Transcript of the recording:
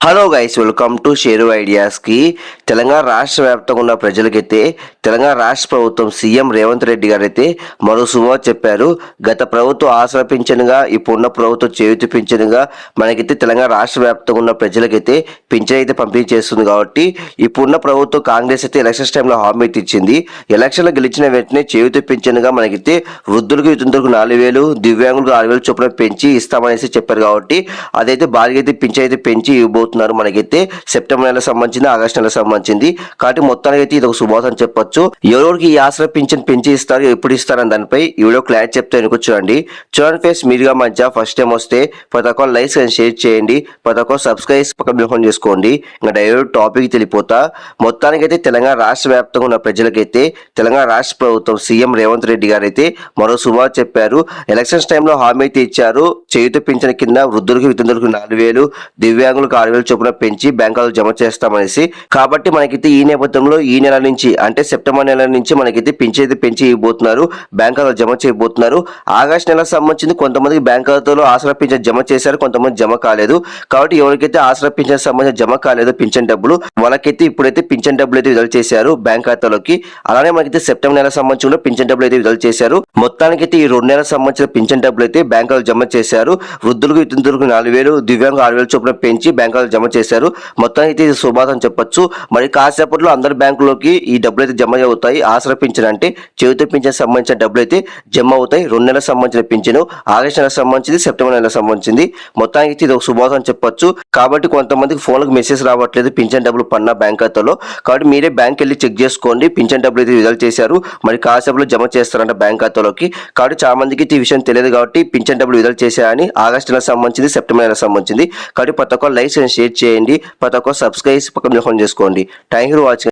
Hello guys welcome to Sheru ఐడియాస్కి Telangana రాష్ట్ర వ్యాప్తంగా ఉన్న ప్రజలకైతే తెలంగాణ రాష్ట్ర ప్రభుత్వం సీఎం రేవంత్ రెడ్డి గారు అయితే మరో శుభవార్త చెప్పారు. గత ప్రభుత్వం ఆసరా పింఛనుగా ఇప్పుడున్న ప్రభుత్వం చేయుతి పింఛనుగా మనకైతే తెలంగాణ రాష్ట్ర వ్యాప్తంగా ఉన్న ప్రజలకైతే పింఛన్ అయితే పంపిణీ చేస్తుంది కాబట్టి ఇప్పుడున్న ప్రభుత్వం కాంగ్రెస్ అయితే ఎలక్షన్స్ టైంలో హామీ ఇచ్చింది. ఎలక్షన్లో గెలిచిన వెంటనే చేయుతి పింఛనుగా మనకైతే వృద్ధులకు వితంతులకు నాలుగు వేలు దివ్యాంగులకు ఆరు వేలు చొప్పున పెంచి ఇస్తామనేసి చెప్పారు కాబట్టి అదైతే భారీగా అయితే పింఛన్ అయితే పెంచి ఇవ్వబోతున్నారు మనకైతే సెప్టెంబర్ నెల సంబంధించింది ఆగస్ట్ నెల సంబంధించింది. కాబట్టి మొత్తానికి అయితే ఇది ఒక శుభాసం చెప్పొచ్చు. ఎవరికి ఈ ఆసరా పింఛన్ పెంచి ఇస్తారు ఎప్పుడు ఇస్తారని దానిపై ఈ వీడియో క్లారిటీ చెప్తే వెనుక చూడండి. చూడండి ఫేస్ మీరుగా మధ్య ఫస్ట్ టైం వస్తే ప్రతి ఒక్క లైక్స్ అండ్ షేర్ చేయండి. ప్రతి ఒక్క సబ్స్క్రైబ్ పక్కన చేసుకోండి. ఇంకా డైరెక్ట్ టాపిక్ తెలిపోతా మొత్తానికి అయితే తెలంగాణ రాష్ట్ర వ్యాప్తంగా ఉన్న ప్రజలకైతే తెలంగాణ రాష్ట్ర ప్రభుత్వం సీఎం రేవంత్ రెడ్డి గారు అయితే మరో శుభార్త చెప్పారు. ఎలక్షన్స్ టైంలో హామీ అయితే ఇచ్చారు. చేయుత పింఛన కింద వృద్ధులకు వితంతులకు నాలుగు వేలు దివ్యాంగులకు ఆరు వేలు చొప్పున పెంచి బ్యాంకులో జమ చేస్తామనేసి. కాబట్టి మనకైతే ఈ నేపథ్యంలో ఈ నెల నుంచి అంటే సెప్టెంబర్ నెల నుంచి మనకైతే పెంచేది అయితే పెంచి ఇవ్వబోతున్నారు. బ్యాంకులో జమ చేయబోతున్నారు. ఆగస్ట్ నెలకు సంబంధించి కొంతమందికి బ్యాంక్ ఖాతాలో ఆసరా పింఛన్ జమ చేశారు కొంతమంది జమ కాలేదు. కాబట్టి ఎవరికైతే ఆసరా పింఛన్ సంబంధించిన జమ కాలేదు పింఛన్ డబ్బులు వాళ్ళకైతే ఇప్పుడైతే పింఛన్ డబ్బులు అయితే విడుదల చేశారు బ్యాంక్ ఖాతాలోకి. అలానే మనకైతే సెప్టెంబర్ నెల సంబంధించి పింఛన్ డబ్బులు అయితే విడుదల చేశారు. మొత్తానికైతే ఈ రెండు నెలలకు సంబంధించిన పింఛన్ డబ్బులు అయితే బ్యాంకులో జమ చేశారు. వృద్ధులకు వితంతులకు నాలుగు వేలు దివ్యాంగ ఆరు వేలు చొప్పున పెంచి బ్యాంకులో జమ చేశారు. మొత్తానికి అయితే ఇది శుభాతం చెప్పొచ్చు. మరి కాసేపట్లో అందరి బ్యాంకులోకి ఈ డబ్బులు అయితే జమ అవుతాయి. ఆసరా పింఛన్ అంటే చేతి పింఛన్ సంబంధించిన డబ్బులు అయితే జమ అవుతాయి. రెండు నెలలకు సంబంధించిన పింఛను ఆగస్టు నెలకు సంబంధించింది సెప్టెంబర్ నెలకు సంబంధించింది. మొత్తానికి అయితే ఇది ఒక శుభాతం చెప్పొచ్చు. కాబట్టి కొంతమందికి ఫోన్లకు మెసేజ్ రావట్లేదు పింఛన్ డబ్బులు పన్న బ్యాంక్ ఖాతాలో. కాబట్టి మీరే బ్యాంక్ వెళ్ళి చెక్ చేసుకోండి. పింఛన్ డబ్బులు అయితే విడుదల చేశారు. మరి కాసేపులో జమ చేస్తారంట బ్యాంక్ ఖాతాలోకి. కాబట్టి చాలా మందికి ఈ విషయం తెలియదు కాబట్టి పింఛన్ డబ్బులు విడుదల చేశారని ఆగస్టు నెలకు సంబంధించింది సెప్టెంబర్ నెలకు సంబంధించింది. కాబట్టి ప్రతి ఒక్క లైక్స్ షేర్ చేయండి. ప్రతి ఒక్క సబ్స్క్రైబ్ పక్కన చేసుకోండి. Thank you watching